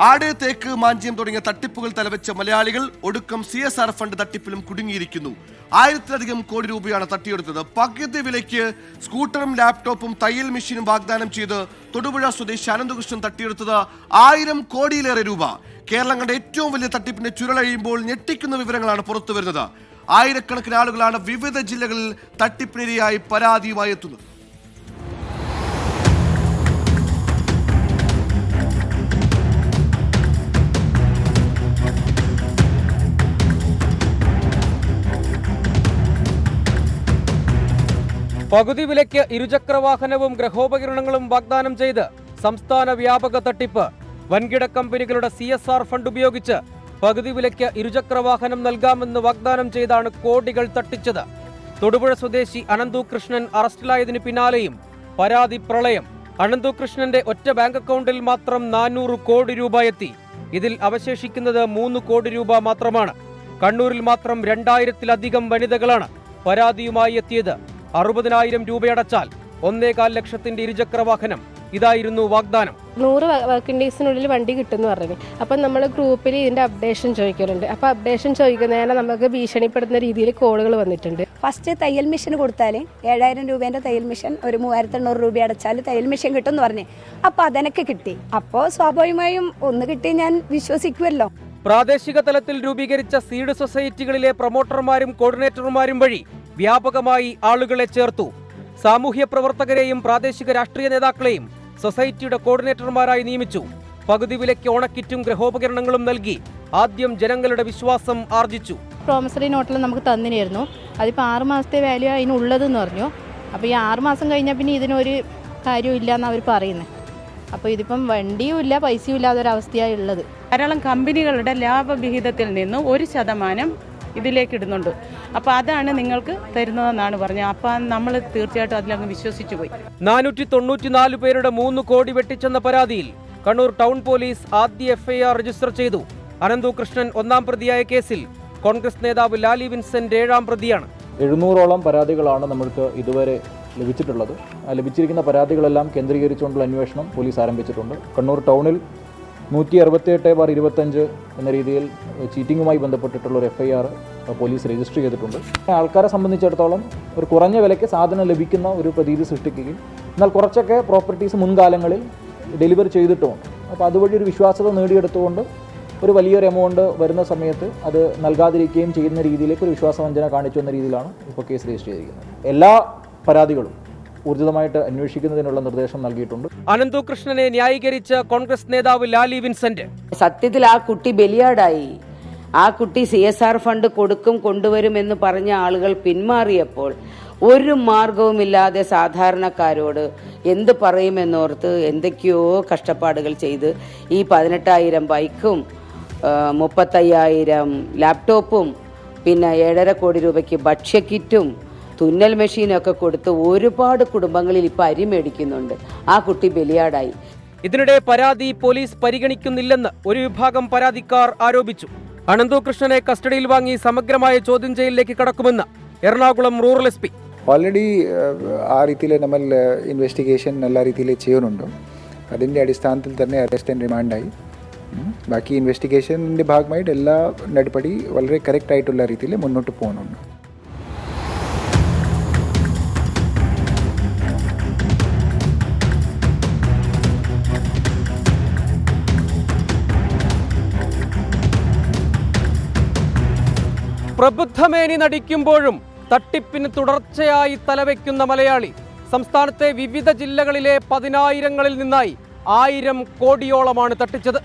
ആട് തേക്ക് മാഞ്ചിയം തുടങ്ങിയ തട്ടിപ്പുകൾ തലവെച്ച മലയാളികൾ ഒടുക്കം സി എസ് ആർ ഫണ്ട് തട്ടിപ്പിലും കുടുങ്ങിയിരിക്കുന്നു. ആയിരത്തിലധികം കോടി രൂപയാണ് തട്ടിയെടുത്തത്. പകുതി വിലയ്ക്ക് സ്കൂട്ടറും ലാപ്ടോപ്പും തയ്യൽ മെഷീനും വാഗ്ദാനം ചെയ്ത് തൊടുപുഴ സ്വദേശി അനന്തകൃഷ്ണൻ തട്ടിയെടുത്തത് ആയിരം കോടിയിലേറെ രൂപ. കേരളം കണ്ട ഏറ്റവും വലിയ തട്ടിപ്പിന്റെ ചുരുളഴിയുമ്പോൾ ഞെട്ടിക്കുന്ന വിവരങ്ങളാണ് പുറത്തു വരുന്നത് ആയിരക്കണക്കിന് ആളുകളാണ് വിവിധ ജില്ലകളിൽ തട്ടിപ്പിനിരയായി പരാതിയുമായി എത്തുന്നത്. പകുതി വിലയ്ക്ക് ഇരുചക്രവാഹനവും ഗ്രഹോപകരണങ്ങളും വാഗ്ദാനം ചെയ്ത് സംസ്ഥാന വ്യാപക തട്ടിപ്പ്. വൻകിട കമ്പനികളുടെ സി എസ് ആർ ഫണ്ട് ഉപയോഗിച്ച് പകുതി വിലയ്ക്ക് ഇരുചക്രവാഹനം നൽകാമെന്ന് വാഗ്ദാനം ചെയ്താണ് കോടികൾ തട്ടിച്ചത്. തൊടുപുഴ സ്വദേശി അനന്തു കൃഷ്ണൻ അറസ്റ്റിലായതിനു പിന്നാലെയും പരാതി പ്രളയം. അനന്തു കൃഷ്ണന്റെ ഒറ്റ ബാങ്ക് അക്കൗണ്ടിൽ മാത്രം നാനൂറ് കോടി രൂപ എത്തി. ഇതിൽ അവശേഷിക്കുന്നത് മൂന്ന് കോടി രൂപ മാത്രമാണ്. കണ്ണൂരിൽ മാത്രം രണ്ടായിരത്തിലധികം വനിതകളാണ് പരാതിയുമായി എത്തിയത്. അറുപതിനായിരം രൂപയടച്ചാൽ ഒന്നേകാൽ ലക്ഷത്തിന്റെ ഇരുചക്ര വാഹനം ഇതായിരുന്നു വാഗ്ദാനം. നൂറ് വർക്കിംഗ് ഡേയ്സിനുള്ളിൽ വണ്ടി കിട്ടുമെന്ന് പറഞ്ഞു അപ്പം നമ്മൾ ഗ്രൂപ്പിൽ ഇതിന്റെ അപ്ഡേഷൻ ചോദിക്കലുണ്ട്. അപ്പോൾ അപ്ഡേഷൻ ചോദിക്കുന്നതിന് നമുക്ക് ഭീഷണിപ്പെടുന്ന രീതിയിൽ കോളുകൾ വന്നിട്ടുണ്ട്. ഫസ്റ്റ് തയ്യൽ മെഷീൻ കൊടുത്താൽ ഏഴായിരം രൂപേന്റെ തയ്യൽ മെഷീൻ ഒരു മൂവായിരത്തി എണ്ണൂറ് രൂപ അടച്ചാൽ തയ്യൽ മെഷീൻ കിട്ടും എന്ന് പറഞ്ഞു. അപ്പോൾ അതെനിക്ക് കിട്ടി. അപ്പോൾ സ്വാഭാവികമായും ഒന്ന് കിട്ടി ഞാൻ വിശ്വസിക്കുമല്ലോ പ്രാദേശിക തലത്തിൽ രൂപീകരിച്ച സീഡ് സൊസൈറ്റികളിലെ പ്രൊമോട്ടർമാരും കോർഡിനേറ്റർമാരും വഴി വ്യാപകമായി ആളുകളെ ചേർത്തു. സാമൂഹ്യ പ്രവർത്തകരെയും പ്രാദേശിക രാഷ്ട്രീയ നേതാക്കളെയും സൊസൈറ്റിയുടെ കോർഡിനേറ്റർമാരായി നിയമിച്ചു. പകുതി വിലയ്ക്ക് ഓണക്കിറ്റും ഗ്രഹോപകരണങ്ങളും നൽകി ആദ്യം ജനങ്ങളുടെ വിശ്വാസം ആർജിച്ചു. പ്രോമിസറി നോട്ടിൽ നമുക്ക് തന്നിനായിരുന്നു അതിപ്പോൾ ആറ് മാസത്തെ വാല്യൂ അതിനുള്ളതെന്ന് പറഞ്ഞു. അപ്പോൾ ഈ ആറ് മാസം കഴിഞ്ഞാൽ പിന്നെ ഇതിനൊരു കാര്യവും ഇല്ല എന്നാണ് അവർ പറയുന്നത് അപ്പോൾ ഇതിപ്പം വണ്ടിയും ഇല്ല പൈസയും ഇല്ലാതെ ഒരവസ്ഥയാണ് ഉള്ളത്. ധാരാളം കമ്പനികളുടെ ലാഭവിഹിതത്തിൽ നിന്ന് ഒരു ശതമാനം ഇതിലേക്ക് ഇടുന്നുണ്ട് അപ്പോൾ അതാണ് നിങ്ങൾക്ക് തരുന്നതെന്നാണ് പറഞ്ഞത്. അപ്പോൾ നമ്മൾ തീർച്ചയായിട്ടും അതിലങ്ങ് വിശ്വസിച്ചു പോയി. നാനൂറ്റി തൊണ്ണൂറ്റിനാല് പേരുടെ മൂന്ന് കോടി വെട്ടിച്ചെന്ന പരാതിയിൽ കണ്ണൂർ ടൗൺ പോലീസ് ആദ്യ എഫ്ഐആർ രജിസ്റ്റർ ചെയ്തു. അനന്തു കൃഷ്ണൻ ഒന്നാം പ്രതിയായ കേസിൽ കോൺഗ്രസ് നേതാവ് ലാലി വിൻസെന്റ് ഏഴാം പ്രതിയാണ്. എഴുന്നൂറോളം പരാതികളാണ് നമ്മൾക്ക് ഇതുവരെ ലഭിച്ചിട്ടുള്ളത്. ആ ലഭിച്ചിരിക്കുന്ന പരാതികളെല്ലാം കേന്ദ്രീകരിച്ചുകൊണ്ടുള്ള അന്വേഷണം പോലീസ് ആരംഭിച്ചിട്ടുണ്ട്. കണ്ണൂർ ടൗണിൽ നൂറ്റി അറുപത്തിയെട്ട് ബാർ ഇരുപത്തഞ്ച് എന്ന രീതിയിൽ ചീറ്റിങ്ങുമായി ബന്ധപ്പെട്ടിട്ടുള്ള ഒരു F I R police register ചെയ്തിട്ടുണ്ട്. ആൾക്കാരെ സംബന്ധിച്ചിടത്തോളം ഒരു കുറഞ്ഞ വിലയ്ക്ക് സാധനം ലഭിക്കുന്ന ഒരു പ്രതീതി സൃഷ്ടിക്കുകയും എന്നാൽ കുറച്ചൊക്കെ പ്രോപ്പർട്ടീസ് മുൻകാലങ്ങളിൽ ഡെലിവർ ചെയ്തിട്ടുമുണ്ട്. അപ്പോൾ അതുവഴി ഒരു വിശ്വാസത നേടിയെടുത്തുകൊണ്ട് ഒരു വലിയൊരു എമൗണ്ട് വരുന്ന സമയത്ത് അത് നൽകാതിരിക്കുകയും ചെയ്യുന്ന രീതിയിലേക്ക് ഒരു വിശ്വാസവഞ്ചന കാണിച്ചു എന്ന രീതിയിലാണ് ഇപ്പോൾ കേസ് രജിസ്റ്റർ ചെയ്തിരിക്കുന്നത്. എല്ലാ പരാതികളും ഊർജിതമായിട്ട് അന്വേഷിക്കുന്നതിനുള്ള നിർദ്ദേശം നൽകിയിട്ടുണ്ട്. അനന്തു കൃഷ്ണനെ ന്യായീകരിച്ച കോൺഗ്രസ് നേതാവ് ലാലി വിൻസെന്റ്. സത്യത്തിൽ ആ കുട്ടി ബലിയാടായി. ആ കുട്ടി സി എസ് ആർ ഫണ്ട് കൊടുക്കും കൊണ്ടുവരും എന്ന് പറഞ്ഞ ആളുകൾ പിന്മാറിയപ്പോൾ ഒരു മാർഗവുമില്ലാതെ സാധാരണക്കാരോട് എന്ത് പറയുമെന്നോർത്ത് എന്തൊക്കെയോ കഷ്ടപ്പാടുകൾ ചെയ്ത് ഈ പതിനെട്ടായിരം ബൈക്കും മുപ്പത്തയ്യായിരം ലാപ്ടോപ്പും പിന്നെ ഏഴര കോടി രൂപയ്ക്ക് ഭക്ഷ്യക്കിറ്റും തുന്നൽ മെഷീനൊക്കെ കൊടുത്ത് ഒരുപാട് കുടുംബങ്ങളിൽ ഇപ്പം അരി മേടിക്കുന്നുണ്ട്. ആ കുട്ടി ബലിയാടായി. ഇതിനിടെ പരാതി പോലീസ് പരിഗണിക്കുന്നില്ലെന്ന് ഒരു വിഭാഗം പരാതിക്കാർ ആരോപിച്ചു. അനന്തു കൃഷ്ണനെ കസ്റ്റഡിയിൽ വാങ്ങി സമഗ്രമായ ചോദ്യം ചെയ്യലിലേക്ക് കടക്കുമെന്ന് Ernakulam rural S P. Already ആ രീതിയിൽ നമ്മൾ ഇൻവെസ്റ്റിഗേഷൻ എല്ലാ രീതിയിൽ ചെയ്യുന്നുണ്ട്. അതിന്റെ അടിസ്ഥാനത്തിൽ തന്നെ അറസ്റ്റ് ആൻഡ് റിമാൻഡായി. ബാക്കി ഇൻവെസ്റ്റിഗേഷന്റെ ഭാഗമായിട്ട് എല്ലാ നടപടി വളരെ കറക്റ്റ് ആയിട്ടുള്ള രീതിയിൽ മുന്നോട്ട് പോകുന്നുണ്ട്. പ്രബുദ്ധമേനി നടിക്കുമ്പോഴും തട്ടിപ്പിന് തുടർച്ചയായി തലവെക്കുന്ന മലയാളി സംസ്ഥാനത്തെ വിവിധ ജില്ലകളിലെ പതിനായിരങ്ങളിൽ നിന്നായി ആയിരം കോടിയോളമാണ് തട്ടിച്ചത്.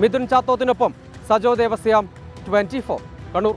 മിഥുൻ ചാത്തോത്തിനൊപ്പം സജോ ദേവസ്യാം ട്വന്റി ഫോർ കണ്ണൂർ.